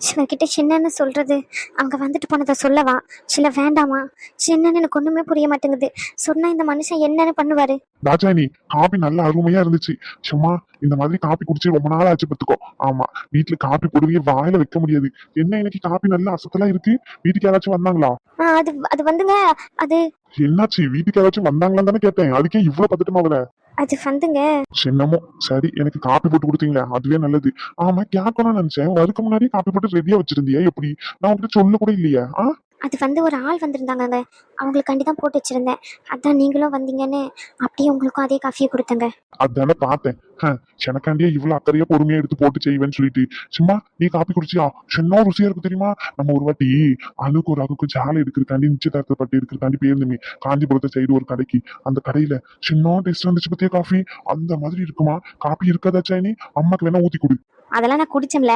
சிவகிட்ட சின்னன்னு சொல்றது அங்க வந்துட்டு போனதை சொல்லவா? சில வேண்டாமா? சின்னன்னு எனக்கு ஒண்ணுமே புரிய மாட்டேங்குது. சொன்னா இந்த மனுஷன் என்னன்னு பண்ணுவாரு. தாட்சாயணி காபி நல்ல அருமையா இருந்துச்சு. சும்மா இந்த மாதிரி காபி குடிச்சு ரொம்ப நாள் ஆச்சு பத்துக்கோ ஆமா வீட்டுல காபி போடுவிய வாயில வைக்க முடியாது. என்ன இன்னைக்கு காபி நல்ல அசத்தலா இருக்கு? வீட்டுக்கு யாராச்சும் வந்தாங்களா? அது அது வந்துங்க அது என்னாச்சு? வீட்டுக்கு யாராச்சும் வந்தாங்களான்னு தானே கேட்டேன். அதுக்கே இவ்வளவு பத்துட்டுமா அவள. அது வந்துங்க. சின்னமோ சரி எனக்கு காப்பி போட்டு கொடுத்தீங்களே அதுவே நல்லது. ஆமா கேட்கணும்னு நினைச்சேன். அதுக்கு முன்னாடியே காப்பி போட்டு ரெடியா வச்சிருந்தியா எப்படி? நான் உங்ககிட்ட சொல்ல கூட இல்லையா. ஆ? அது வந்து ஒரு ஆள் வந்திருந்தாங்கங்க. அவங்களுக்காண்டி தான் போட்டு வச்சிருந்தேன். அதான் நீங்களும் வந்தீங்கன்னு அப்படியே உங்களுக்கும் அதே காஃபியை கொடுத்தங்க. அதானே பார்த்தேன். ஹ, எனக்காண்டியே இவ்வளவு அக்கறையா பொறுமையா எடுத்து போட்டு செய்வேன்னு சொல்லிட்டு. சும்மா நீ காப்பி குடிச்சியா? சின்ன ருசியா இருக்கு தெரியுமா? நம்ம ஒரு வாட்டி அழுக்கு ஒரு அழுக்கு ஜாலை எடுக்கிறதாண்டி நிச்சயதார்த்த பட்டி எடுக்கிறதாண்டி போயிருந்தோமே. காஞ்சிபுரத்தை சைடு ஒரு கடைக்கு. அந்த கடையில சின்ன டேஸ்ட் வந்துச்சு பத்தியா காஃபி? அந்த மாதிரி இருக்குமா? காப்பி இருக்காதாச்சா நீ அம்மாக்கு வேணா ஊத்தி கொடு. அதெல்லாம் நான் குடிச்சோம்ல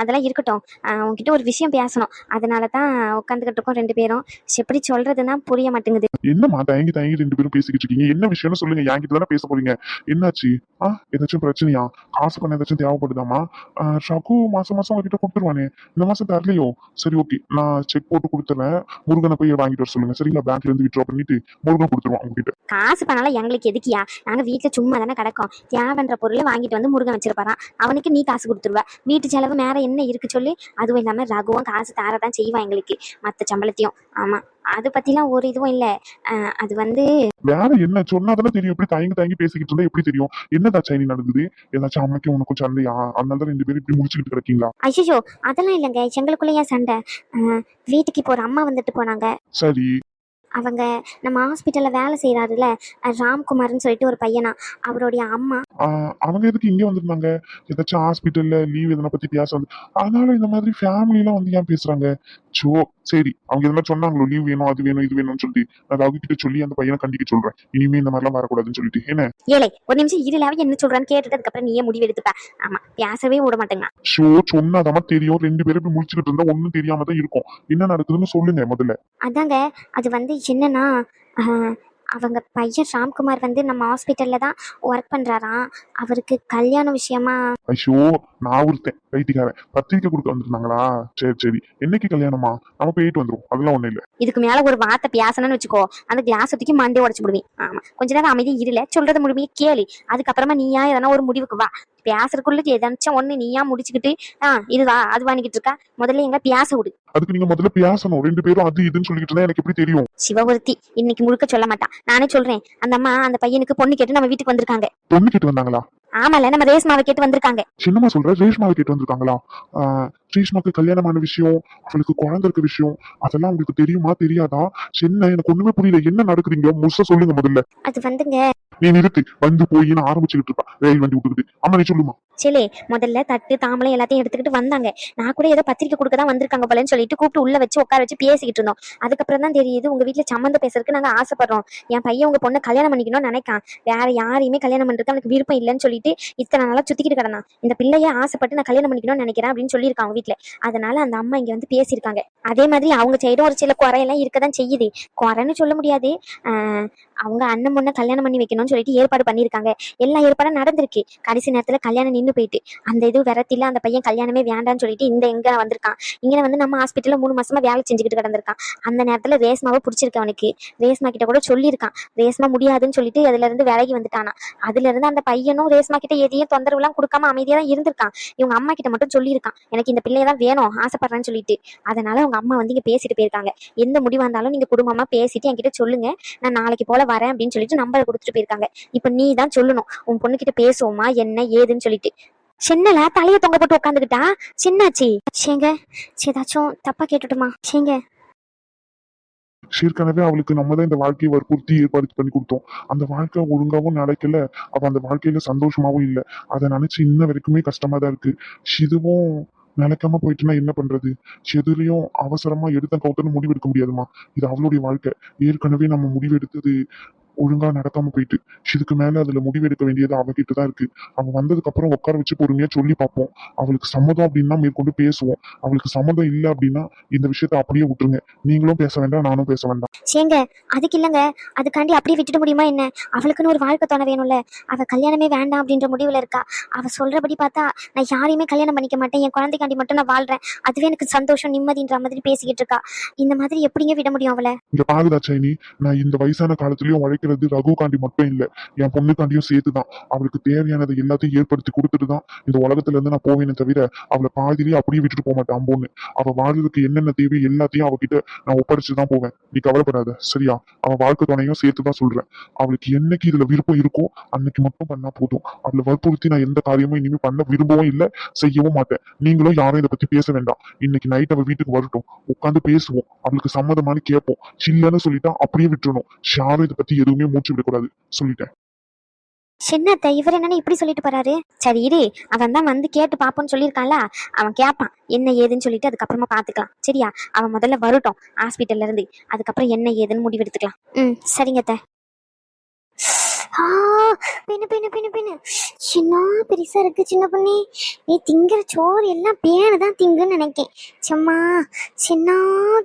அதெல்லாம் இருக்கட்டும். உங்ககிட்ட ஒரு விஷயம் பேசணும். அதனால தான் உட்காந்துக்கிட்டு இருக்கோம் ரெண்டு பேரும். எப்படி சொல்றதுன்னா புரிய மாட்டேங்குது. என்னம்மா தயங்கி தயங்கி ரெண்டு பேரும் பேசிக்கிட்டு இருக்கீங்க. என்ன விஷயம்னு சொல்லுங்க. என்கிட்ட தானே பேச போறீங்க. என்னாச்சு? ஆ ஏதாச்சும் பிரச்சனையா? காசு பண்ண ஏதாச்சும் தேவைப்படுதாமா ரகு மாசம் மாசம் உங்ககிட்ட கொடுத்துருவானே. இந்த மாசம் தரலையோ? சரி ஓகே. நான் செக் போட்டு கொடுத்துறேன். முருகனை போய் வாங்கிட்டு வர சொல்லுங்க. சரிங்களா? பேங்க்ல இருந்து விட்ரா பண்ணிட்டு முருகன் கொடுத்துருவான் உங்ககிட்ட. காசு பண்ணாலும் எங்களுக்கு எதுக்கியா நாங்க வீட்டுல சும்மா தானே கிடக்கோம். தேவைன்ற பொருளை வாங்கிட்டு வந்து முருகன் வச்சிருப்பாரான் அவனுக்கு நீ காசு கொடுத்துருவ. வீட்டு செலவு மேல என்ன இருக்கு சொல்லி? அதுவும் இல்லாம ரகுவும் காசு தாரதான் செய்வான் எங்களுக்கு மத்த சம்பளத்தையும். ஆமா. அது பத்திலாம் ஒரு இதுவும் இல்ல. அது வந்து வேற என்ன? சொன்னாதானே தெரியும். எப்படி தயங்கி தயங்கி பேசிக்கிட்டு இருந்தா எப்படி தெரியும்? என்னதா சைனி நடந்தது? ஏதாச்சும் அம்மைக்கும் உனக்கும் சண்டையா? அதனால தான் ரெண்டு பேரும் இப்படி முடிச்சுக்கிட்டு கிடக்கீங்களா? ஐயோ அதெல்லாம் இல்லைங்க. எங்களுக்குள்ள ஏன் சண்டை வீட்டுக்கு இப்போ ஒரு அம்மா வந்துட்டு போனாங்க. சரி. அவங்க நம்ம ஹாஸ்பிட்டல்ல வேலை செய்யறாருல ராம்குமார்னு சொல்லிட்டு ஒரு பையனா அவருடைய அம்மா. அவங்க எதுக்கு இங்க வந்திருந்தாங்க? ஏதாச்சும் ஹாஸ்பிட்டல்ல லீவ் எதனா பத்தி பேச வந்து அதனால இந்த மாதிரி ஃபேமிலி எல்லாம் வந்து ஏன் பேசுறாங்க? சோ சரி அவங்க எதனா சொன்னாங்களோ லீவ் வேணும் அது வேணும் இது வேணும்னு சொல்லிட்டு நான் ராகு கிட்ட சொல்லி அந்த பையனை கண்டிக்க சொல்றேன். இனிமே இந்த மாதிரிலாம் வரக்கூடாதுன்னு சொல்லிட்டு என்ன? ஏழை ஒரு நிமிஷம் இருளாவே என்ன சொல்றான்னு கேட்டுட்டு அதுக்கப்புறம் நீயே முடிவு எடுத்துப்ப. ஆமா பேசவே விட மாட்டேங்க ஷோ சொன்னாதான் தெரியும். ரெண்டு பேரும் இப்படி முடிச்சுக்கிட்டு இருந்தா ஒண்ணும் தெரியாம தான் இருக்கும். என்ன நடக்குதுன்னு சொல்லுங்க முதல்ல. அதாங்க அது வந்து என்னன்னா ஆஹ், அவங்க பையன் ராம்குமார் வந்து நம்ம ஹாஸ்பிட்டல்ல தான் ஒர்க் பண்றாராம். அவருக்கு கல்யாண விஷயமா? ஐயோ நான் ஒருத்தன் பைத்தியக்காரன். பத்திரிக்கை கொடுக்க வந்திருந்தாங்களா? சரி சரி. என்னைக்கு கல்யாணமா? நம்ம போயிட்டு வந்துரும் அதெல்லாம் ஒண்ணும் இல்ல. இதுக்கு மேல ஒரு வார்த்தை பேசணும்னு வச்சுக்கோ. அந்த கிளாஸ் தூக்கி மண்டே உடச்சு விடுவேன். ஆமா. கொஞ்ச நேரம் அமைதி இருல சொல்றது முழுமையை கேளு. அதுக்கப்புறமா நீயா எதனா ஒரு முடிவுக்கு வா. பேசுறதுக்குள்ள எதாச்சும் ஒண்ணு நீயா முடிச்சுக்கிட்டு ஆ இதுவா அது வாங்கிட்டு இருக்கா? முதல்ல எங்க பேச விடு. அதுக்கு நீங்க முதல்ல பேசணும். ரெண்டு பேரும் அது இதுன்னு சொல்லிட்டு இருந்தா எனக்கு எப்படி தெரியும்? சிவபுரத்தி இன்னைக்கு முழுக்க சொல்ல மாட்டான் நானே சொல்றேன். அந்த அம்மா அந்த பையனுக்கு பொண்ணு கேட்டு நம்ம வீட்டுக்கு வந்திருக்காங்க. பொண்ணு கேட்டு வந்தாங்களா? ஆமால நம்ம ரேஸ்மாவை கேட்டு வந்திருக்காங்க. சின்னமா சொல்ற ரேஷ்மாவை கேட்டு வந்திருக்காங்களா? ரேஷ்மாக்கு கல்யாணமான விஷயம் அவளுக்கு குழந்தை இருக்க விஷயம் அதெல்லாம் உங்களுக்கு தெரியுமா தெரியாதா? சின்ன எனக்கு ஒண்ணுமே புரியல. என்ன நடக்குதுங்க? முழுசா சொல்லுங்க முதல்ல. அது வந்துங்க. நீ நிறுத்து. வந்து போய் நான் ஆரம்பிச்சுக்கிட்டு இருப்பா. ரயில் வண்டி விட்டுக்கிட்டு. அம்மா நீ சொல்லுமா? சிலே முதல்ல தட்டு தாமலை எல்லாத்தையும் எடுத்துக்கிட்டு வந்தாங்க. நான் கூட ஏதோ பத்திரிக்கை கொடுக்க தான் வந்திருக்காங்க போலன்னு சொல்லிட்டு கூப்பிட்டு உள்ள வச்சு உட்கார வச்சு பேசிக்கிட்டு இருந்தோம். அதுக்கப்புறம் தான் தெரியுது உங்க வீட்டுல சம்மந்த பேசுறதுக்கு நாங்க ஆசைப்படுறோம். என் பையன் உங்க பொண்ணை கல்யாணம் பண்ணிக்கணும்னு நினைக்கான். வேற யாரையுமே கல்யாணம் பண்றதுக்கு அவனுக்கு விருப்பம் இல்லைன்னு சொல்லிட்டு இத்தனை நாளா சுத்திக்கிட்டு கிடந்தான். இந்த பிள்ளைய ஆசைப்பட்டு நான் கல்யாணம் பண்ணிக்கணும்னு நினைக்கிறேன் அப்படின்னு சொல்லியிருக்கான் அவங்க வீட்டுல அதனால அந்த அம்மா இங்க வந்து பேசியிருக்காங்க. அதே மாதிரி அவங்க சைடும் ஒரு சில குறையெல்லாம் இருக்கதான் செய்யுது. குறைன்னு சொல்ல முடியாது. ஆஹ் அவங்க அண்ணன் பொண்ணை கல்யாணம் பண்ணி வைக்கணும்னு சொல்லிட்டு ஏற்பாடு பண்ணியிருக்காங்க. எல்லா ஏற்பாடும் நடந்திருக்கு. கடைசி நேரத்துல கல்யாணம் நின்று போயிட்டு அந்த இது விரத்தில அந்த பையன் கல்யாணமே வேண்டாம்னு சொல்லிட்டு இந்த எங்க வந்திருக்கான். இங்க வந்து நம்ம ஹாஸ்பிட்டல்ல மூணு மாசமா வேலை செஞ்சுக்கிட்டு கிடந்திருக்கான். அந்த நேரத்துல ரேஸ்மாவை பிடிச்சிருக்கு அவனுக்கு. ரேஸ்மா கிட்ட கூட சொல்லியிருக்கான். ரேஸ்மா முடியாதுன்னு சொல்லிட்டு அதுல இருந்து விலகி வந்துட்டானா. அதுல இருந்து அந்த பையனும் ரேஸ்மா கிட்ட எதையும் தொந்தரவு எல்லாம் கொடுக்காம அமைதியா தான் இருந்திருக்கான். இவங்க அம்மா கிட்ட மட்டும் சொல்லியிருக்கான். எனக்கு இந்த பிள்ளைய தான் வேணும் ஆசைப்படுறேன்னு சொல்லிட்டு. அதனால அவங்க அம்மா வந்து இங்க பேசிட்டு போயிருக்காங்க. எந்த முடிவு வந்தாலும் நீங்க குடும்பமா பேசிட்டு என்கிட்ட சொல்லுங்க. நான் நாளைக்கு போல வரேன் அப்படின்னு சொல்லிட்டு நம்பரை கொடுத்துட்டு போயிருக்காங்க. இப்ப நீ தான் சொல்லணும். உன் பொண்ணுகிட்ட பேசுவோமா? என்ன? ஏதுன்னு சொல்லிட்டு. சின்னல தலைய தொங்க போட்டு உட்காந்துக்கிட்டா சின்னாச்சி. சேங்க ஏதாச்சும் தப்பா கேட்டுட்டுமா? சேங்க ஏற்கனவே அவளுக்கு நம்ம தான் இந்த வாழ்க்கையை வற்புறுத்தி ஏற்பாடு பண்ணி கொடுத்தோம். அந்த வாழ்க்கை ஒழுங்காவும் நடக்கல அவ அந்த வாழ்க்கையில சந்தோஷமாவும் இல்லை. அதை நினைச்சு இன்ன வரைக்குமே கஷ்டமா தான் இருக்கு. இதுவும் நினைக்காம போயிட்டுனா என்ன பண்றது? எதுலயும் அவசரமா எடுத்த கவுத்தன்னு முடிவெடுக்க முடியாதுமா? இது அவளுடைய வாழ்க்கை. ஏற்கனவே நம்ம முடிவெடுத்தது ஒழுங்கா நடக்காம போயிட்டு இதுக்கு மேல அதுல முடிவெடுக்க வேண்டியது அவகிட்ட தான் இருக்கு. அவ வந்ததுக்கு அப்புறம் உட்கார வச்சு பொறுமையா சொல்லி பார்ப்போம். அவளுக்கு சம்மதம் அப்படின்னா மேற்கொண்டு பேசுவோம். அவளுக்கு சம்மதம் இல்லை அப்படின்னா இந்த விஷயத்த அப்படியே விட்டுருங்க. நீங்களும் பேச வேண்டாம் நானும் பேச வேண்டாம். சேங்க அதுக்கு இல்லைங்க. அதுக்காண்டி அப்படியே விட்டுட முடியுமா என்ன? அவளுக்குன்னு ஒரு வாழ்க்கை துணை வேணும்ல. அவ கல்யாணமே வேண்டாம் அப்படின்ற முடிவுல இருக்கா. அவ சொல்றபடி பார்த்தா நான் யாரையுமே கல்யாணம் பண்ணிக்க மாட்டேன். என் குழந்தைக்காண்டி மட்டும் நான் வாழ்றேன். அதுவே எனக்கு சந்தோஷம் நிம்மதின்ற மாதிரி பேசிக்கிட்டு இருக்கா. இந்த மாதிரி எப்படிங்க விட முடியும் அவளை? இங்க பாருதா சைனி. நான் இந்த வயசான காலத்துலயும் உழைக்கிறது ரகுகாண்டி மட்டும் இல்ல என் பொண்ணுக்காண்டியும் சேர்த்துதான். அவளுக்கு தேவையானதை எல்லாத்தையும் ஏற்படுத்தி கொடுத்துட்டு தான் இந்த உலகத்துல இருந்து நான் போவேனே தவிர அவளை பாதிலேயே அப்படியே விட்டுட்டு போக மாட்டேன் அம்போன்னு அவ வாழ்றதுக்கு என்னென்ன தேவை எல்லாத்தையும் அவகிட்ட நான் ஒப்படைச்சுதான் போவேன். நீ கவலைப்படாத சரியா? அவன் வாழ்க்கை துணையும் சேர்த்துதான் சொல்றேன். அவளுக்கு என்னைக்கு இதுல விருப்பம் இருக்கோ அன்னைக்கு மட்டும் பண்ணா போதும். அவளை வற்புறுத்தி நான் எந்த காரியமும் இனிமே பண்ண விரும்பவும் இல்லை செய்யவும் மாட்டேன். நீங்களும் யாரும் இதை பத்தி பேச வேண்டாம். இன்னைக்கு நைட் அவ வீட்டுக்கு வரட்டும். உட்காந்து பேசுவோம். அவளுக்கு சம்மதமானு கேட்போம். சில்லன்னு சொல்லிட்டா அப்படியே விட்டுறணும். யாரும் இதை பத்தி எதுவும் மூச்சு விடக்கூடாது. சொல்லிட்டேன். சின்னத்த இவர் என்னன்னு இப்படி சொல்லிட்டு போறாரு? சரி இரு அவன் தான் வந்து கேட்டு பாப்போன்னு சொல்லியிருக்கான்ல? அவன் கேட்பான் என்ன ஏதுன்னு சொல்லிட்டு அதுக்கப்புறமா பாத்துக்கலாம். சரியா? அவன் முதல்ல வரட்டும் ஹாஸ்பிட்டல்ல இருந்து. அதுக்கப்புறம் என்ன ஏதுன்னு முடிவெடுத்துக்கலாம். ம். சரிங்க பின்னு பின்னு பின்னு பின்னு. சின்ன பெருசா இருக்கு சின்ன பொண்ணு. நீ திங்கிற சோறு எல்லாம் பேனு தான் திங்குன்னு நினைக்கேன். சும்மா சின்ன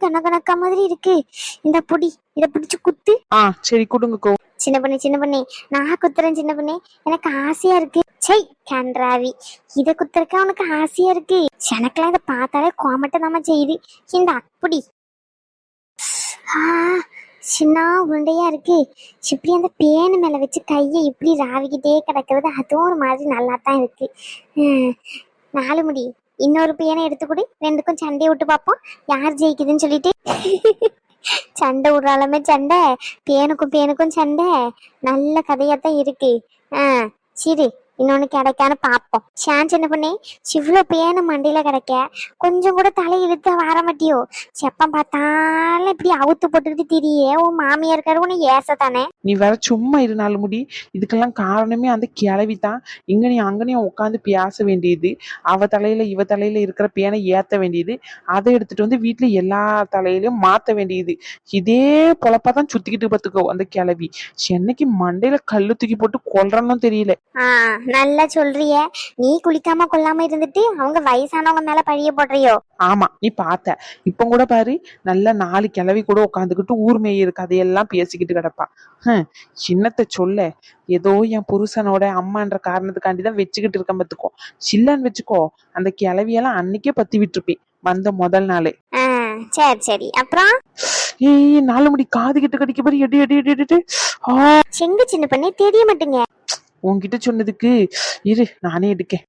கனகனக்கா மாதிரி இருக்கு. இந்த பொடி இதை பிடிச்சு குத்து. ஆ சரி கொடுங்கக்கோ. சின்ன பொண்ணு சின்ன பொண்ணு. நான் குத்துறேன் சின்ன பொண்ணு. எனக்கு ஆசையா இருக்கு. சை கன்றாவி. இத குத்துறக்க உனக்கு ஆசையா இருக்கு? எனக்கெல்லாம் இதை பார்த்தாலே கோமட்ட நாம செய்யுது. இந்த அப்படி ஆ சின்ன உருண்டையா இருக்கு. இப்படி அந்த பேனு மேல வச்சு கையை இப்படி ராவிக்கிட்டே கிடக்கிறது அதுவும் ஒரு மாதிரி நல்லா தான் இருக்கு நாலு முடி. இன்னொரு பேனை எடுத்துக்கூடி ரெண்டுக்கும் சண்டையை விட்டு பார்ப்போம் யார் ஜெயிக்குதுன்னு சொல்லிட்டு. சண்டை விடுறாலுமே சண்டை. பேனுக்கும் பேனுக்கும் சண்டை. நல்ல கதையாக தான் இருக்கு. ஆ சரி இன்னொன்னு கிடைக்கான்னு பார்ப்போம். சான் சின்ன பொண்ணே இவ்வளோ பேனு மண்டியில கிடைக்க. கொஞ்சம் கூட தலை இழுத்து வர மாட்டியோ? செப்பம் பார்த்தாலும் இப்படி அவுத்து போட்டுக்கிட்டு திரியே உன் மாமியார் இருக்காரு உன்னை ஏச தானே? நீ வேற சும்மா இரு நாலு முடி இதுக்கெல்லாம் காரணமே அந்த கிளவி தான். இங்கனையும் அங்கனையும் உட்காந்து பேச வேண்டியது அவ தலையில இவ தலையில இருக்கிற பேனை ஏத்த வேண்டியது அதை எடுத்துட்டு வந்து வீட்டுல எல்லா தலையிலயும் மாத்த வேண்டியது. இதே பொழப்பாதான் சுத்திக்கிட்டு பார்த்துக்கோ அந்த கிளவி சென்னைக்கு மண்டையில கல்லு தூக்கி போட்டு கொல்றனும் தெரியல. நல்லா சொல்றிய. நீ குளிக்காம கொள்ளாம இருந்துட்டு அவங்க வயசானவங்க மேல பழிய போடுறியோ? ஆமா நீ பார்த்த. இப்ப கூட பாரு நல்ல நாலு கிளவி கூட உட்காந்துக்கிட்டு ஊர் மேயிரு கதையெல்லாம் பேசிக்கிட்டு கிடப்பா. சின்னத்தை சொல்ல ஏதோ என் புருஷனோட அம்மான்ற காரணத்துக்காண்டி தான் வச்சுக்கிட்டு இருக்கேன் பார்த்துக்கோ சில்லான்னு வச்சுக்கோ அந்த கிளவியெல்லாம் அன்னைக்கே பத்தி விட்டுருப்பேன் வந்த முதல் நாளே. சரி சரி. அப்புறம்? ஏய் நாலு மணி காது கிட்ட கடிக்க பாரு எடி எடி எடி எடி. ஆ. செங்கு சின்ன பண்ணி தெரிய மாட்டேங்க. உன்கிட்ட சொன்னதுக்கு இரு நானே எடுக்கேன்.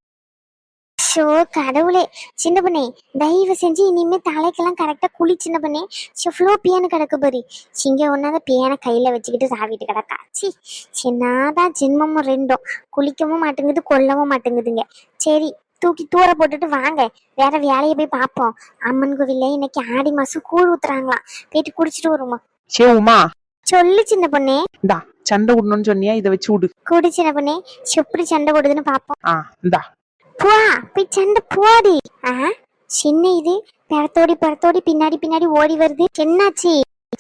ஷோ கடவுளே. சின்ன பண்ணே தயவு செஞ்சு இனிமே தலைக்கெல்லாம் கரெக்டா குளி சின்ன பண்ணே. எவ்வளோ பேனு கிடக்கு பாரு. சிங்க ஒன்னாத பேனை கையில வச்சுக்கிட்டு சாவிட்டு கிடக்கா. சி சின்னதான் ஜென்மமும் ரெண்டும். குளிக்கவும் மாட்டேங்குது கொல்லவும் மாட்டேங்குதுங்க. சரி தூக்கி தூர போட்டுட்டு வாங்க. வேற வேலையை போய் பார்ப்போம். அம்மன் கோவில்ல இன்னைக்கு ஆடி மாசம் கூழ் ஊத்துறாங்களாம். போயிட்டு குடிச்சிட்டு வருமா சே உமா. சொல்லு சின்ன பொண்ணே. சண்டை விடணும்னு சொன்னியா? இதை வச்சு விடு. குடி சின்ன பொண்ணே. எப்படி சண்டை போடுதுன்னு பார்ப்போம் ஆ இந்தா. போ போய் சண்டை போடி. ஆ சின்ன இது. பெறத்தோடி பெறத்தோடி பின்னாடி பின்னாடி ஓடி வருது. என்னாச்சு?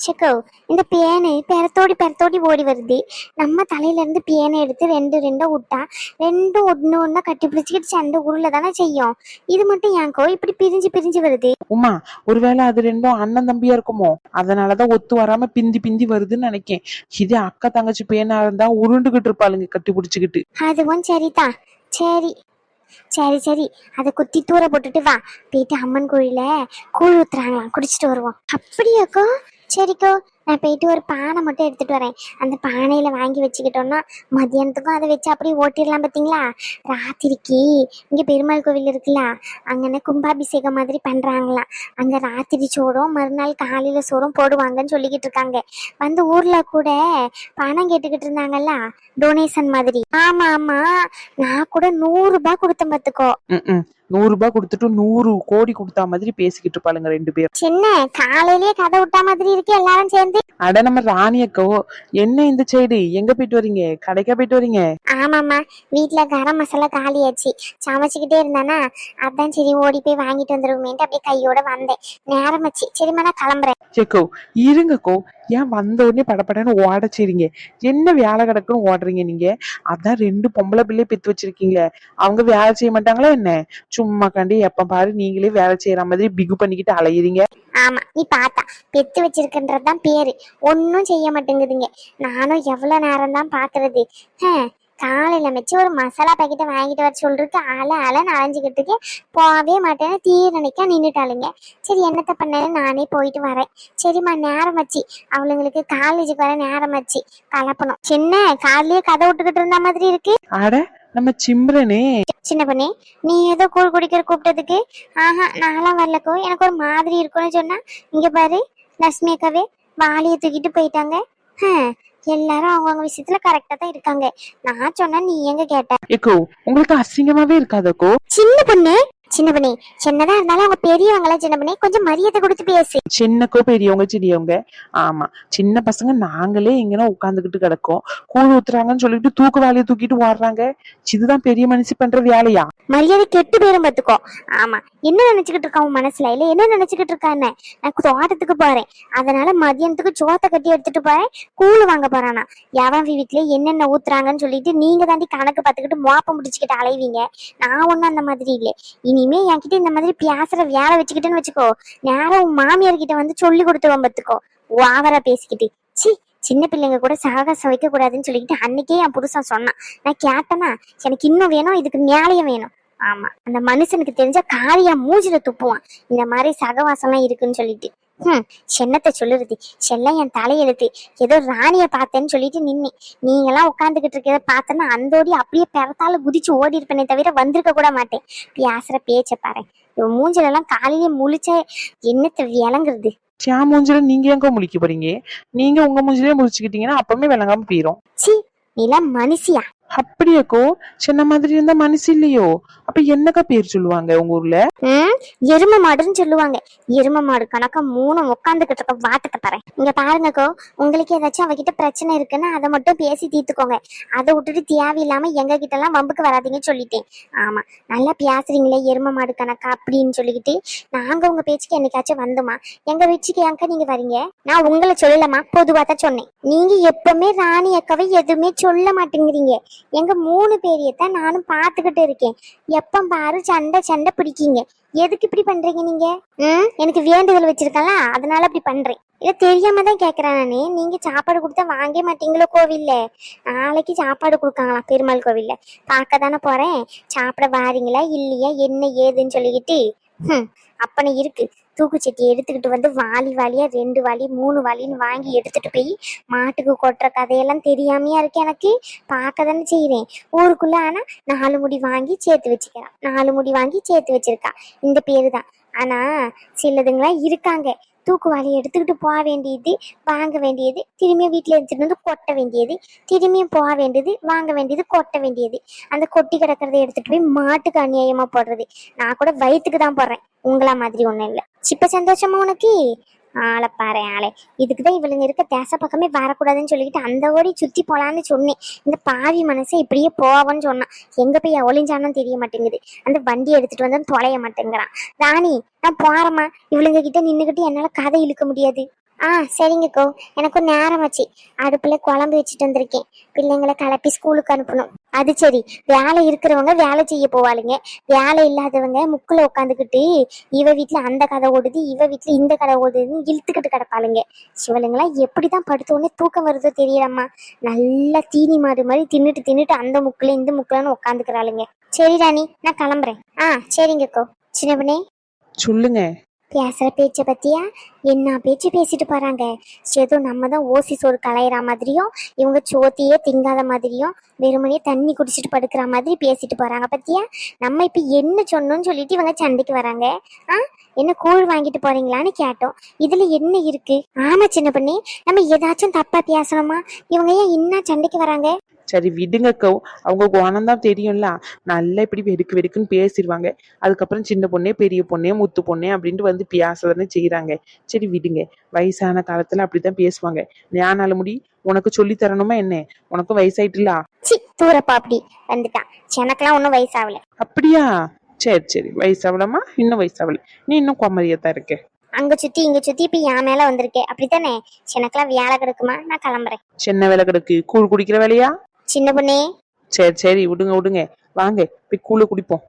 செக்கோ இந்த பேனு பெறத்தோடி பெறத்தோடி ஓடி வருது. நம்ம தலையில இருந்து பேனை எடுத்து ரெண்டு ரெண்டா விட்டா ரெண்டும் ஒண்ணு ஒண்ணா கட்டி பிடிச்சிக்கிட்டு சண்டை உருள தானே செய்யும். இது மட்டும் ஏன்கோ இப்படி பிரிஞ்சு பிரிஞ்சு வருது. உமா ஒருவேளை அது ரெண்டும் அண்ணன் தம்பியா இருக்குமோ? அதனாலதான் ஒத்து வராம பிந்தி பிந்தி வருதுன்னு நினைக்கேன். இதே அக்கா தங்கச்சி பேனா இருந்தா உருண்டுகிட்டு இருப்பாளுங்க கட்டி பிடிச்சுக்கிட்டு. அதுவும் சரிதான். சரி. சரி சரி. அதை குத்தி தூர போட்டுட்டு வா. போயிட்டு அம்மன் கோயில கூழ் ஊத்துறாங்களாம். குடிச்சிட்டு வருவோம். அப்படியாக்கோ? சரிக்கோ நான் போயிட்டு ஒரு பானை மட்டும் எடுத்துட்டு வரேன். அந்த பானையில வாங்கி வச்சுக்கிட்டோம்னா மதியானத்துக்கும் அதை வச்சு அப்படியே ஓட்டிடலாம் பார்த்தீங்களா? ராத்திரிக்கு இங்க பெருமாள் கோவில் இருக்குல்ல அங்கன கும்பாபிஷேகம் மாதிரி பண்ணுறாங்களாம் அங்க ராத்திரி சோறும் மறுநாள் காலையில சோறும் போடுவாங்கன்னு சொல்லிக்கிட்டு இருக்காங்க. வந்து ஊர்ல கூட பணம் கேட்டுக்கிட்டு இருந்தாங்கல்ல டொனேஷன் மாதிரி. ஆமா ஆமா. நான் கூட நூறுரூபா கொடுத்தேன் பாத்துக்கோ நூறு ரூபாய் கொடுத்துட்டு நூறு கோடி கொடுத்தா மாதிரி பேசிக்கிட்டு இருப்பாளுங்க ரெண்டு பேரும். சின்ன காலையிலேயே கதை விட்டா மாதிரி இருக்கு எல்லாரும் சேர்ந்து. அட நம்ம ராணி அக்கோ என்ன இந்த சைடு? எங்க போயிட்டு வரீங்க? கடைக்கா போயிட்டு வரீங்க? ஆமாம்மா வீட்ல கரம் மசாலா காலியாச்சு. சமைச்சுக்கிட்டே இருந்தானா அதான் சரி ஓடி போய் வாங்கிட்டு வந்துருவோமேன்ட்டு அப்படியே கையோட வந்தேன். நேரம் வச்சு சரிம்மா நான் கிளம்புறேன். சேக்கோ இருங்கக்கோ. ஏன் வந்த உடனே படபடன்னு ஓட என்ன வேலை கிடக்குன்னு ஓடுறீங்க நீங்க? அதான் ரெண்டு பொம்பளை பிள்ளை பித்து வச்சிருக்கீங்களே அவங்க வேலை செய்ய மாட்டாங்களா என்ன? சும்மா கண்டி எப்ப பாரு நீங்களே வேலை செய்யற மாதிரி பிகு பண்ணிக்கிட்டு அலையுறீங்க. ஆமா நீ பார்த்தா பெத்து வச்சிருக்கன்றதுதான் பேரு. ஒன்னும் செய்ய மாட்டேங்குதுங்க. நானும் எவ்வளவு நேரம் தான் பாக்குறது காலையில வச்சு ஒரு மசாலா பாக்கெட்டை வாங்கிட்டு வர சொல்றதுக்கு அல அலன்னு அலைஞ்சுக்கிட்டுக்கு போகவே மாட்டேன்னு தீரணிக்கா நின்றுட்டாளுங்க சரி என்னத்த பண்ணேன்னு நானே போயிட்டு வரேன். சரிம்மா நேரம் வச்சு அவளுங்களுக்கு காலேஜுக்கு வர நேரம் வச்சு கலப்பணும் சின்ன காலையிலேயே கதை விட்டுக்கிட்டு இருந்த மாதிரி இருக்கு. அட நம்ம சிம்ரனே. சின்ன பொண்ணே நீ ஏதோ கூழ் குடிக்கிற கூப்பிட்டதுக்கு? ஆஹா நான்லாம் வரலக்கோ. எனக்கு ஒரு மாதிரி இருக்கும்னு சொன்னா இங்க பாரு லட்சுமி அக்காவே வாளியை தூக்கிட்டு போயிட்டாங்க. எல்லாரும் அவங்கவுங்க விஷயத்துல கரெக்டா தான் இருக்காங்க. நான் சொன்னா நீ எங்க கேட்ட? ஏக்கோ உங்களுக்கு அசிங்கமாவே இருக்காதக்கோ சின்ன பொண்ணு. சின்ன பொண்ணே சின்னதா இருந்தாலும் அவங்க பெரியவங்களா சின்ன பொண்ணே கொஞ்சம் மரியாதை கொடுத்து பேசு. சின்னக்கோ பெரியவங்க சிறியவங்க. ஆமா சின்ன பசங்க நாங்களே எங்கன்னா உட்காந்துக்கிட்டு கிடக்கோம். கூழ் ஊத்துறாங்கன்னு சொல்லிட்டு தூக்கு வேலையை தூக்கிட்டு ஓடுறாங்க. இதுதான் பெரிய மனுஷி பண்ற வேலையா? மரியாதை கெட்டு பேரும் பார்த்துக்கோ ஆமா என்ன நினைச்சுக்கிட்டு இருக்கா உன் மனசுல? இல்ல என்ன நினைச்சுக்கிட்டு இருக்கா என்ன? நான் தோட்டத்துக்கு போறேன். அதனால மதியானத்துக்கு சோத்தை கட்டி எடுத்துட்டு போறேன் கூழ் வாங்க போறானா. எவன் வீட்டுல என்னென்ன ஊத்துறாங்கன்னு சொல்லிட்டு நீங்க தாண்டி கணக்கு பார்த்துக்கிட்டு மோப்பம் முடிச்சுக்கிட்டு அலைவீங்க. நான் ஒண்ணும் அந்த மாதிரி இல்லை. இனிமே என்கிட்ட இந்த மாதிரி பேசுற வேலை வச்சுக்கிட்டேன்னு வச்சுக்கோ. நேரம் உன் மாமியார் கிட்ட வந்து சொல்லி கொடுத்துருவோம் பத்துக்கோ ஓவரா பேசிக்கிட்டு. சி சின்ன பிள்ளைங்க கூட சாகசம் வைக்க கூடாதுன்னு சொல்லிக்கிட்டு அன்னைக்கே என் புருஷன் சொன்னான். நான் கேட்டேனா எனக்கு இன்னும் வேணும் இதுக்கு மேலேயும் வேணும். ஆமா. அந்த மனுஷனுக்கு தெரிஞ்ச காரியா மூஞ்சில துப்புவான். இந்த மாதிரி சகவாசம்லாம் இருக்குன்னு சொல்லிட்டு. ஹம் சென்னத்தை சொல்லுறது செல்லம் என் தலையெழுத்து ஏதோ ராணிய பார்த்தேன்னு சொல்லிட்டு நின்னி. நீங்கெல்லாம் உட்காந்துக்கிட்டு இருக்கிறத பார்த்தேன்னா அந்தோடி அப்படியே பிறத்தால குதிச்சு ஓடி இருப்பேனே தவிர வந்திருக்க கூட மாட்டேன். பேசுற பேச்ச பாரு. இவன் மூஞ்சில எல்லாம் காலையிலே முழிச்ச என்னத்தை விளங்குறது? சியா மூஞ்சில நீங்க எங்க முழிக்க போறீங்க? நீங்க உங்க மூஞ்சிலே முழிச்சுக்கிட்டீங்கன்னா அப்பவுமே விளங்காம போயிரும். சி நீலாம் மனுஷியா? அப்படியாக்கோ சின்ன மாதிரி இருந்தா மனசு இல்லையோ? அப்ப என்னக்கா பேர் சொல்லுவாங்க உங்க ஊர்ல? ம் எரும மாடுன்னு சொல்லுவாங்க. எரும மாடு கணக்கா மூணு உட்காந்துக்கிட்டு இருக்க. வாட்டத்தை தரேன். இங்க பாருங்கக்கோ உங்களுக்கு ஏதாச்சும் அவகிட்ட பிரச்சனை இருக்குன்னா அதை மட்டும் பேசி தீர்த்துக்கோங்க. அதை விட்டுட்டு தேவையில்லாம எங்க கிட்ட எல்லாம் வம்புக்கு வராதீங்கன்னு சொல்லிட்டேன். ஆமா நல்லா பேசுறீங்களே எரும மாடு கணக்கா அப்படின்னு சொல்லிக்கிட்டு நாங்க உங்க பேச்சுக்கு என்னைக்காச்சும் வந்தோமா? எங்க வீட்டுக்கு ஏங்க நீங்க வரீங்க? நான் உங்களை சொல்லலமா பொதுவா தான் சொன்னேன். நீங்க எப்பவுமே ராணி அக்காவை எதுவுமே சொல்ல மாட்டேங்கிறீங்க. எங்க மூணு பேரையத்தான் நானும் பாத்துக்கிட்டு இருக்கேன். எப்ப பாரு சண்டை சண்டை பிடிக்கீங்க. எதுக்கு இப்படி பண்றீங்க நீங்க? ம்? எனக்கு வேண்டுதல் வச்சிருக்கல அதனால அப்படி பண்றேன். இல்ல தெரியாம தான் கேக்குறேன் நானு. நீங்க சாப்பாடு கொடுத்தா வாங்க மாட்டீங்களோ கோவில்ல? நாளைக்கு சாப்பாடு கொடுக்காங்களாம் பெருமாள் கோவில்ல. பார்க்க தானே போறேன். சாப்பிட வாரீங்களா இல்லையா என்ன ஏதுன்னு சொல்லிக்கிட்டு. ஹம், அப்பனை இருக்கு. தூக்குச்சட்டி எடுத்துக்கிட்டு வந்து வாலி வாளியா ரெண்டு வாலி மூணு வாலின்னு வாங்கி எடுத்துட்டு போய் மாட்டுக்கு கொட்டுற கதையெல்லாம் தெரியாமையா இருக்கு எனக்கு. பார்க்க தானே செய்கிறேன் ஊருக்குள்ள ஆனா நாலு முடி வாங்கி சேர்த்து வச்சுக்கிறான் நாலு முடி வாங்கி சேர்த்து வச்சிருக்கான் இந்த பேரு தான் ஆனா சிலதுங்களாம் இருக்காங்க. தூக்குவாளி எடுத்துக்கிட்டு போக வேண்டியது வாங்க வேண்டியது திரும்பியும் வீட்டில் எடுத்துகிட்டு வந்து கொட்ட வேண்டியது திரும்பியும் போக வேண்டியது வாங்க வேண்டியது கொட்ட வேண்டியது. அந்த கொட்டி கிடக்கிறத எடுத்துகிட்டு போய் மாட்டுக்கு அநியாயமாக போடுறது. நான் கூட வயிற்றுக்கு தான் போடுறேன். உங்களா மாதிரி ஒன்றும் இல்லை. சிப்ப சந்தோஷமா உனக்கு? ஆளை பாரு ஆளே. இதுக்கு தான் இவளுங்க இருக்க தேச பக்கமே வரக்கூடாதுன்னு சொல்லிக்கிட்டு அந்த ஓடி சுத்தி போலான்னு சொன்னேன். இந்த பாவி மனசை இப்படியே போவோன்னு சொன்னான். எங்க போய் ஒளிஞ்சானும் தெரிய மாட்டேங்குது. அந்த வண்டி எடுத்துட்டு வந்து தொலைய மாட்டேங்கிறான். ராணி நான் போறேம்மா. இவளுங்க கிட்ட நின்னுகிட்டு என்னால கதை இழுக்க முடியாது. ஆ சரிங்கக்கோ எனக்கு நேரம் ஆச்சு. அடுப்புல குழம்பு வச்சுட்டு வந்திருக்கேன். பிள்ளைங்களை கிளப்பி ஸ்கூலுக்கு அனுப்பணும். அது சரி. வேலை இருக்கிறவங்க வேலை செய்ய போவாளுங்க. வேலை இல்லாதவங்க முக்கில் உட்காந்துக்கிட்டு இவ வீட்ல அந்த கதை ஓடுது இவ வீட்ல இந்த கதை ஓடுதுன்னு இழுத்துக்கிட்டு கிடப்பாளுங்க. சிவலுங்களாம் எப்படிதான் படுத்த உடனே தூக்கம் வருதோ தெரியலம்மா. நல்லா தீனி மாடு மாதிரி தின்னுட்டு தின்னுட்டு அந்த முக்கில் இந்த முக்கிலன்னு உட்காந்துக்கிறாளுங்க சரி ராணி நான் கிளம்புறேன். ஆ சரிங்கக்கோ. சின்னவனே சொல்லுங்க. பேசுகிற பேச்சை பற்றியா என்ன பேச்சு பேசிட்டு போகிறாங்க ஏதோ நம்ம தான் ஓசி சோறு களையிற மாதிரியும் இவங்க சோத்தியே திங்காத மாதிரியும் வெறுமனே தண்ணி குடிச்சிட்டு படுக்கிற மாதிரி பேசிட்டு போகிறாங்க பற்றியா நம்ம இப்போ என்ன சொன்னோம்னு சொல்லிட்டு இவங்க சண்டைக்கு வராங்க. ஆ? என்ன கூழ் வாங்கிட்டு போறீங்களான்னு கேட்டோம். இதுல என்ன இருக்கு? ஆமா சின்ன பண்ணி. நம்ம ஏதாச்சும் தப்பா பேசணுமா? இவங்க ஏன் இன்னும் சண்டைக்கு வராங்க? சரி விடுங்கக்கோ அவங்க குணம் தான் தெரியும்ல. நல்லா இப்படி வெடுக்கு வெடுக்குன்னு பேசிடுவாங்க அதுக்கப்புறம் சின்ன பொண்ணே பெரிய பொண்ணே முத்து பொண்ணே அப்படின்ட்டு வந்து பேசதானே செய்யறாங்க சரி விடுங்க. வயசான காலத்துல அப்படித்தான் பேசுவாங்க. ஞானால முடி உனக்கு சொல்லி தரணுமா என்ன? உனக்கும் வயசாயிட்டுல? தூரப்பா அப்படி. வந்துட்டான். எனக்கெல்லாம் ஒன்றும் வயசாகல. அப்படியா? சரி சரி. வயசாகலமா இன்னும் வயசாகல. நீ இன்னும் குமரியா தான் இருக்க. அங்க சுத்தி இங்க சுத்தி இப்ப என் மேல வந்திருக்கே. அப்படித்தானே? எனக்கெல்லாம் வேலை கிடக்குமா? நான் கிளம்புறேன். சின்ன வேலை கிடக்கு? கூழ் குடிக்கிற வேலையா? சின்ன பொண்ணே. சரி சரி விடுங்க விடுங்க. வாங்க போய் கூழ குடிப்போம்.